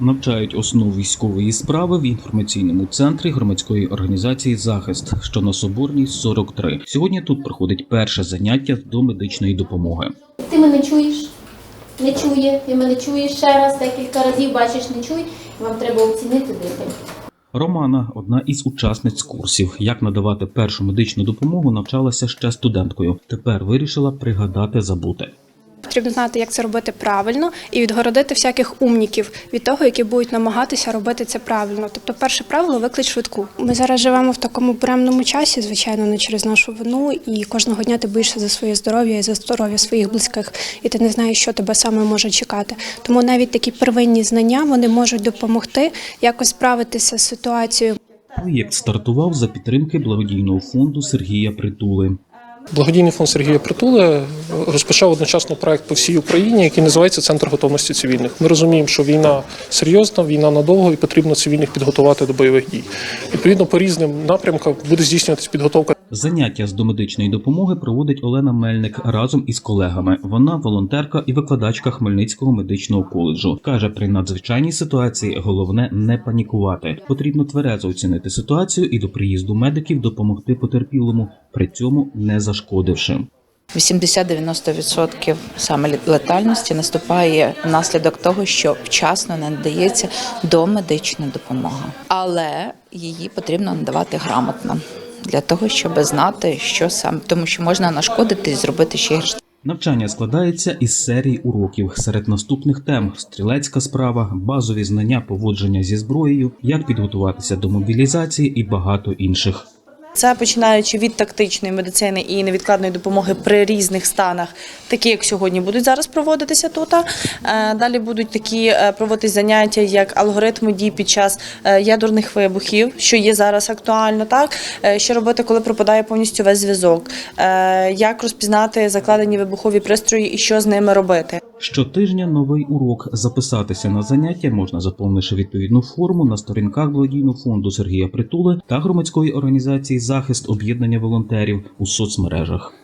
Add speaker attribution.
Speaker 1: Навчають основ військової справи в інформаційному центрі громадської організації Захист, що на Соборній 43. Сьогодні тут проходить перше заняття до медичної допомоги.
Speaker 2: Ти мене чуєш? Не чує, ти мене чуєш ще раз, декілька разів бачиш, не чує. Вам треба оцінити дихання.
Speaker 1: Романа, одна із учасниць курсів, як надавати першу медичну допомогу, навчалася ще студенткою. Тепер вирішила пригадати забуте.
Speaker 3: Потрібно знати, як це робити правильно, і відгородити всяких умніків від того, які будуть намагатися робити це правильно. Тобто, перше правило виклич швидку. Ми зараз живемо в такому буремному часі, звичайно, не через нашу вину, і кожного дня ти боїшся за своє здоров'я і за здоров'я своїх близьких, і ти не знаєш, що тебе саме може чекати. Тому навіть такі первинні знання вони можуть допомогти якось справитися з ситуацією.
Speaker 1: Проєкт стартував за підтримки благодійного фонду Сергія Притули.
Speaker 4: Благодійний фонд Сергія Притули розпочав одночасно проект по всій Україні, який називається Центр готовності цивільних. Ми розуміємо, що війна серйозна, війна надовго, і потрібно цивільних підготувати до бойових дій. Відповідно, по різним напрямкам буде здійснюватися підготовка
Speaker 1: Заняття з домедичної допомоги проводить Олена Мельник разом із колегами. Вона волонтерка і викладачка Хмельницького медичного коледжу. каже, при надзвичайній ситуації головне не панікувати. Потрібно тверезо оцінити ситуацію і до приїзду медиків допомогти потерпілому, при цьому не зашкодивши.
Speaker 5: 80-90% саме летальності наступає внаслідок того, що вчасно не надається домедична допомога, але її потрібно надавати грамотно для того, щоб знати, що саме, тому що можна нашкодити і зробити ще гірше.
Speaker 1: Навчання складається із серії уроків серед наступних тем: стрілецька справа, базові знання поводження зі зброєю, як підготуватися до мобілізації і багато інших.
Speaker 6: Це починаючи від тактичної медицини і невідкладної допомоги при різних станах, такі як сьогодні будуть зараз проводитися тут. Е, Далі будуть такі е, проводитись заняття, як алгоритми дій під час е, ядерних вибухів, що є зараз актуально, так що робити, коли пропадає повністю весь зв'язок, як розпізнати закладені вибухові пристрої і що з ними робити.
Speaker 1: Щотижня новий урок. Записатися на заняття можна заповнивши відповідну форму на сторінках благодійного фонду Сергія Притули та громадської організації Захист об'єднання волонтерів у соцмережах.